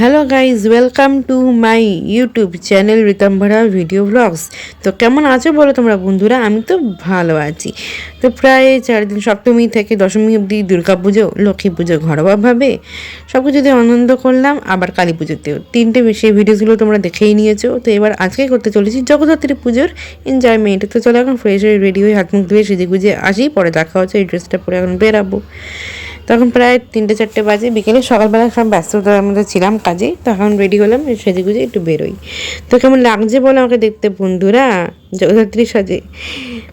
Hello guys welcome to my YouTube channel Ritambhara video blogs তো কেমন আছো বলো তোমরা বন্ধুরা? আমি তো ভালো আছি। তো প্রায় চার দিন সপ্তমী থেকে দশমী অবধি দুর্গা পুজো, লক্ষ্মী পুজো ঘরোয়াভাবে। সব কিছু দিয়ে আনন্দ করলাম, আবার কালী পুজোতেও। তিনটে সেই ভিডিওসগুলো তোমরা দেখেই নিয়েছো। তো এবার আজকে করতে চলেছি জগদ্ধাত্রী পুজোর এনজয়মেন্ট তো চলো এখন ফ্রেশ হয়ে রেডি হয়ে হাত মুখ ধুয়ে সেজে গুজে আসি, পরে দেখা হচ্ছে এই ড্রেসটা পরে এখন বেরাবো। তখন প্রায় তিনটে, চারটে বাজে। বিকেলে সকালবেলা সব ব্যস্ততার মধ্যে ছিলাম কাজে। তখন রেডি হলাম, সেজে গুজে একটু বেরোই। তো কেমন লাগছে বলো আমাকে দেখতে বন্ধুরা? জগদ্ধাত্রী সাজে।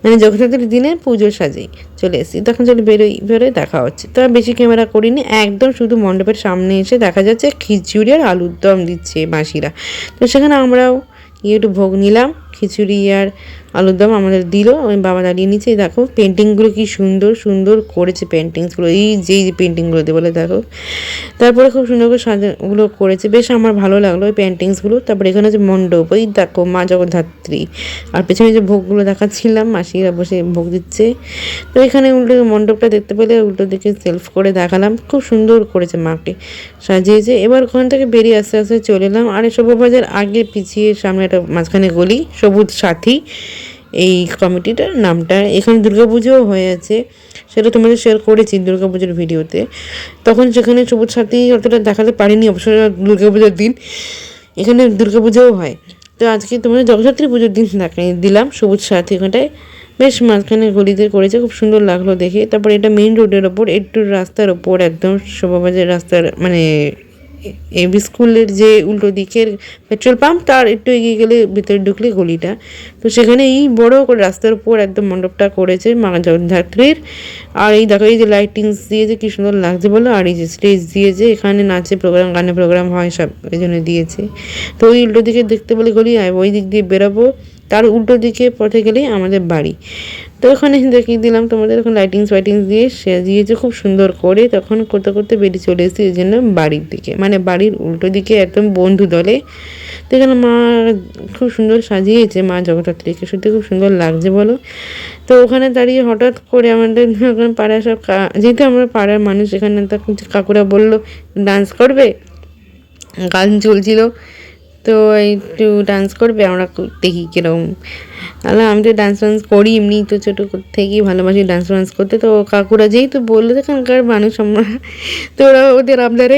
মানে জগদ্ধাত্রীর দিনে পুজোর সাজে। চলে এসেছি। তখন চলে বেরোই বেরোয় দেখা হচ্ছে। তো বেশি ক্যামেরা করিনি, একদম শুধু মণ্ডপের সামনে এসে দেখা যাচ্ছে খিচুড়ি আর আলুর দম দিচ্ছে মাসিরা। তো সেখানে আমরাও একটু ভোগ নিলাম। খিচুড়ি আর আলুর দম আমাদের দিল, আমি বাবা দাঁড়িয়ে নিচে দেখো পেন্টিংগুলো কি সুন্দর সুন্দর করেছে পেন্টিংসগুলো এই যেই যে পেন্টিংগুলো বলে দেখো। তারপরে খুব সুন্দর করে সাজাগুলো করেছে, বেশ আমার ভালো লাগল ওই পেন্টিংসগুলো তারপরে এখানে হচ্ছে মণ্ডপ ওই দেখো মা জগদ্ধাত্রী। আর পেছনে যে ভোগগুলো দেখাচ্ছিলাম, মাসিরা বসে ভোগ দিচ্ছে। তো এখানে উল্টো মণ্ডপটা দেখতে পেলে উল্টো দিকে সেলফ করে দেখালাম, খুব সুন্দর করেছে মাকে সাজিয়েছে। এবার ওখান থেকে বেরিয়ে আস্তে আস্তে চলে এলাম, আর শোভাবাজার আগে পিছিয়ে সামনে একটা মাঝখানে গলি সবুজ সাথী, এই কমিটিটার নামটা। এখানে দুর্গাপুজোও হয়ে আছে। সেটা তোমাদের শেয়ার করেছি দুর্গাপুজোর ভিডিওতে। তখন সেখানে সবুজ সাথী অতটা দেখাতে পারিনি, অবশ্য দুর্গাপুজোর দিন। এখানে দুর্গাপুজোও হয়। তো আজকে তোমাদের জগদ্ধাত্রী পুজোর দিন দেখাই, দিলাম সবুজ সাথী ওখানটায়। বেশ মাঝখানে গলিতে করেছে, খুব সুন্দর লাগল দেখে। তারপর এটা মেইন রোডের ওপর, একটু রাস্তার ওপর, একদম শোভাবাজার রাস্তার মানে এবি স্কুলের যে উল্টো দিকের পেট্রোল পাম্প, তার একটু এগিয়ে গেলে ভিতরে ঢুকলে গলিটা। তো সেখানে এই বড় করে রাস্তার উপর একদম মণ্ডপটা করেছে মা জগদ্ধাত্রীর আর এই দেখো, এই যে লাইটিংস দিয়েছে কি সুন্দর লাগছে বলো? আর এই যে স্টেজ দিয়েছে এখানে নাচে প্রোগ্রাম গানে প্রোগ্রাম হয় সব, এই জন্য দিয়েছে। তো ওই উল্টো দিকে দেখতে বলে গলি ওই দিক দিয়ে বেরোবো। তার উল্টো দিকে পথে গেলেই আমাদের বাড়ি। তো ওখানে দেখিয়ে দিলাম তোমাদের এখন লাইটিংস ফাইটিংস দিয়ে সাজিয়েছে খুব সুন্দর করে। তখন করতে করতে বেরিয়ে চলে এসেছি এই জন্য বাড়ির দিকে। মানে বাড়ির উল্টো দিকে একদম বন্ধু দলে। তো এখানে মা খুব সুন্দর সাজিয়েছে, মা জগদ্ধাত্রীকে সত্যি খুব সুন্দর লাগছে বলো। তো ওখানে দাঁড়িয়ে হঠাৎ করে আমাদের ওখানে পাড়ায় সব যেহেতু আমরা পাড়ার মানুষ, এখানে কাকুরা বলল ডান্স করবে? গান চলছিল। তো একটু ডান্স করবে, আমরা দেখি কীরকম। তাহলে আমি তো ডান্স টান্স করি এমনি, তো ছোটো থেকেই ভালোবাসি ডান্স ডান্স করতে। তো কাকুরা যেই তো বলল এখানকার মানুষ আমরা তো ওরা ওদের আপনারে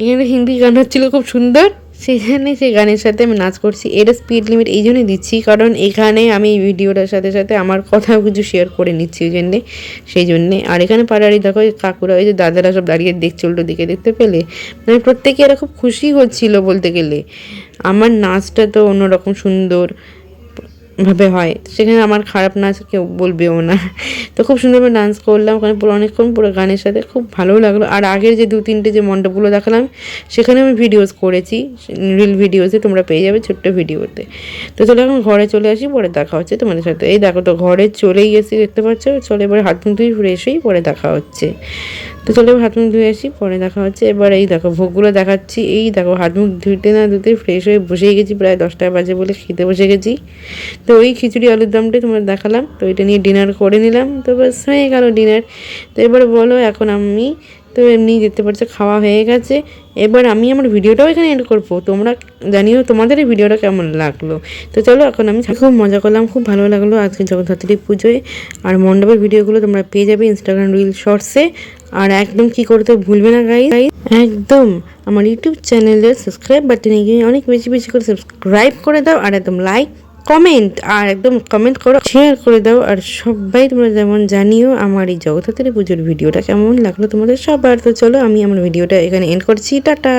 এখানে হিন্দি গান হচ্ছিল খুব সুন্দর। সেখানে সেই গানের সাথে আমি নাচ করছি। এটা স্পিড লিমিট এই জন্যই দিচ্ছি, কারণ এখানে আমি এই ভিডিওটার সাথে সাথে আমার কথা কিছু শেয়ার করে নিচ্ছি ওই জন্যে। সেই জন্যে। আর এখানে পাড়ারি দেখো কাকুরা ওই যে দাদারা সব দাঁড়িয়ে দেখছে উল্টো দিকে, দেখতে পেলে? মানে প্রত্যেকে এরা খুব খুশি হচ্ছিল বলতে গেলে। আমার নাচটা তো অন্যরকম সুন্দর। ভাবে হয়। সেখানে আমার খারাপ নাচ কেউ বলবেও না। তো খুব সুন্দরভাবে ডান্স করলাম। ওখানে পুরো অনেকক্ষণ পুরো গানের সাথে খুব ভালো লাগল। আর আগের যে দু তিনটে যে মণ্ডপগুলো দেখালাম, সেখানে আমি ভিডিওস করেছি। রিল ভিডিওসে তোমরা পেয়ে যাবে ছোট্ট ভিডিওতে তো চলে এখন ঘরে চলে আসি, পরে দেখা হচ্ছে তোমাদের সাথে। এই দেখো তো, ঘরে চলেই এসে দেখতে পাচ্ছ? চলে এবার হাত মুখ ধুয়ে ফ্রেশ হয়েই পরে দেখা হচ্ছে। তো চলে হাত মুখ ধুয়ে আসি, পরে দেখা হচ্ছে। এবার এই দেখো, ভোগগুলো দেখাচ্ছি। এই দেখো, হাত মুখ ধুতে না ধুতে ফ্রেশ হয়ে বসেই গেছি, প্রায় দশটা বাজে বলে খেতে বসে গেছি। তো ওই খিচুড়ি আলুর দমটাই তোমার দেখালাম। তো এটা নিয়ে ডিনার করে নিলাম। তো বাস হয়ে গেল ডিনার তো এবার বলো, এখন আমি তো এমনি যেতে পারছে খাওয়া হয়ে গেছে। এবার আমি আমার ভিডিওটাও এখানে এন্ড করব। তোমরা জানিও তোমাদের এই ভিডিওটা কেমন লাগল। তো চলো, এখন আমি খুব মজা করলাম, খুব ভালো লাগল আজকে জগদ্ধাত্রী পুজোয়। আর মণ্ডপের ভিডিওগুলো তোমরা পেয়ে যাবে ইনস্টাগ্রাম রিল শর্টসে আর একদম কি করতে ভুলবে না গাই একদম। আমার ইউটিউব চ্যানেলের সাবস্ক্রাইব বাটনে গিয়ে অনেক বেশি বেশি করে সাবস্ক্রাইব করে দাও আর একদম লাইক কমেন্ট আর একদম কমেন্ট করো শেয়ার করে দাও। আর সবাই তোমরা যেমন জানিও আমার এই জগদ্ধাত্রী পুজোর ভিডিওটা কেমন লাগল তোমাদের সবার। তো চলো আমি আমার ভিডিওটা এখানে এন্ড করছি। টাটা!